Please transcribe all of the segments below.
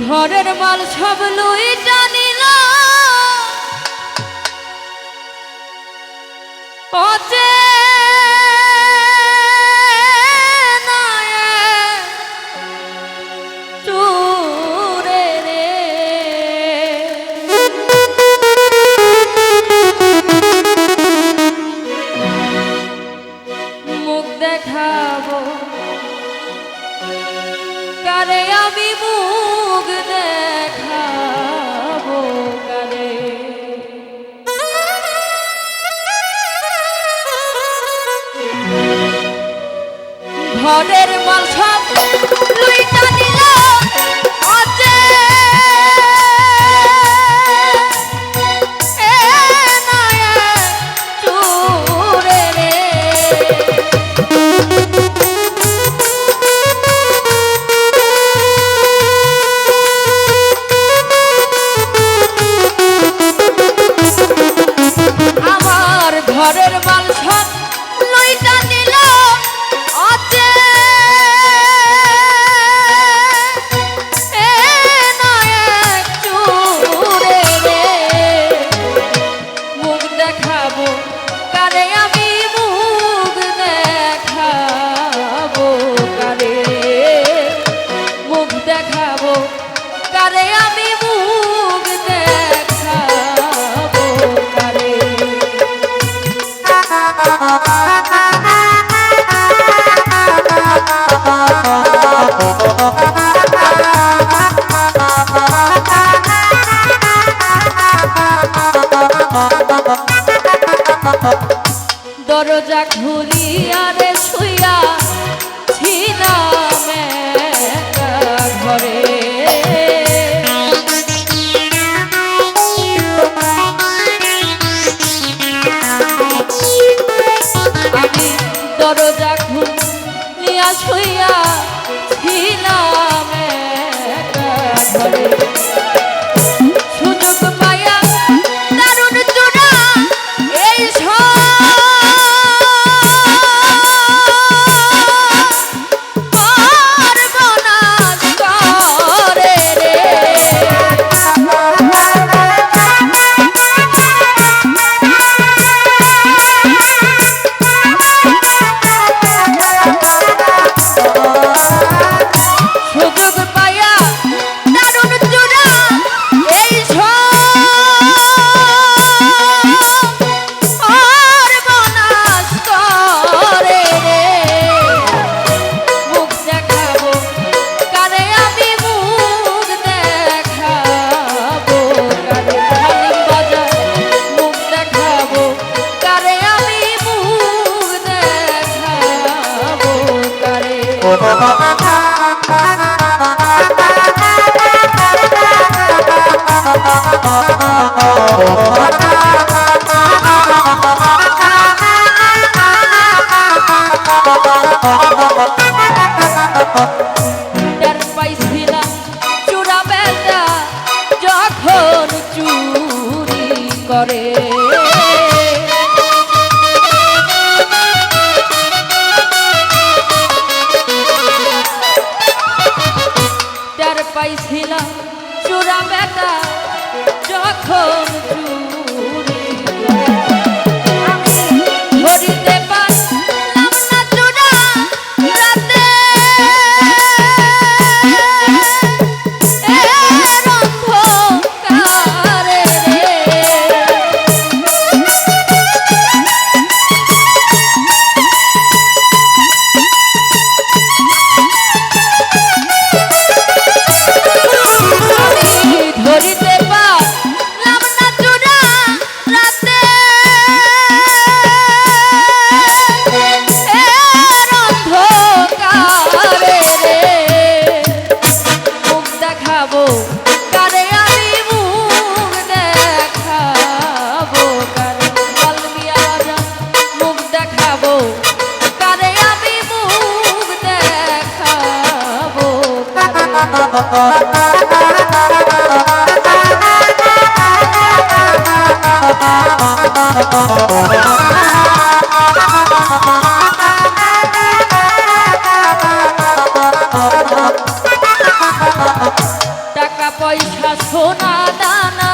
ঘরের মাল সব লুই জানিল অচে ঘরের বাল দরজা খুলিয়া রে শুইয়া ছিলাম ঘরে। আমি দরজা শুইয়া ছিলাম ঘরে। পয়সা সোনা দানা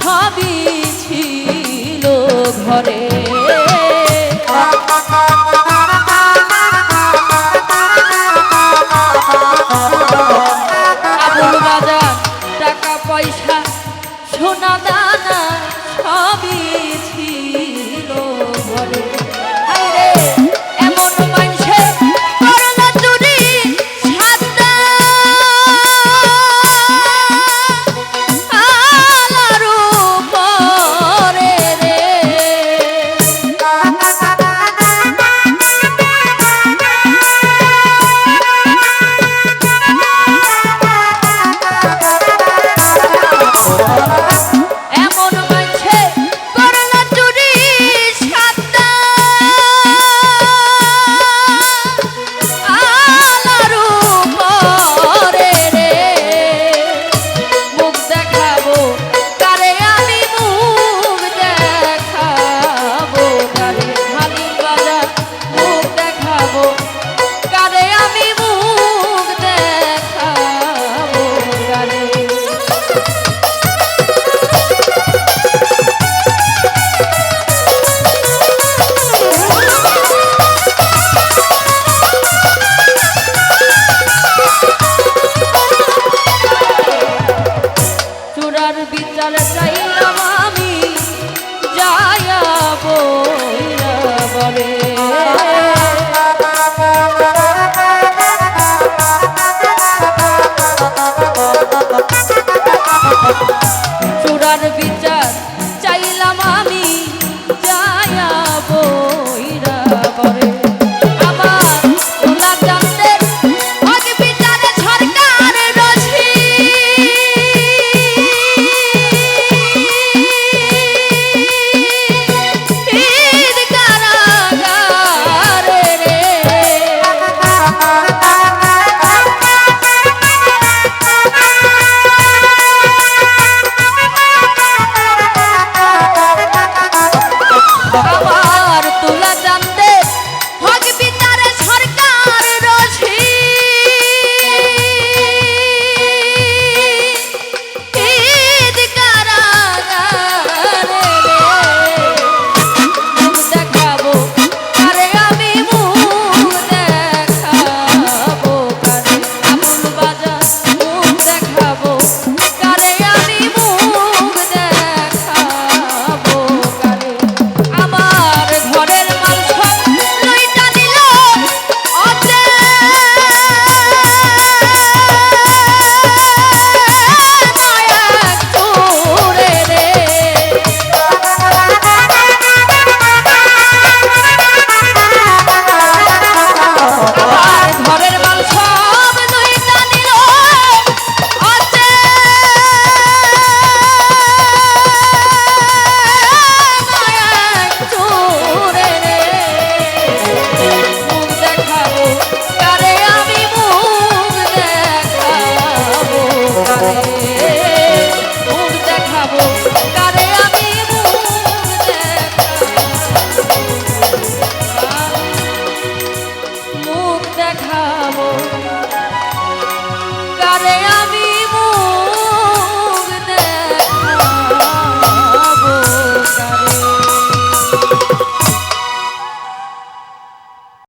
সবই ছিল ঘরে। সোনা দানা সবই ছিল।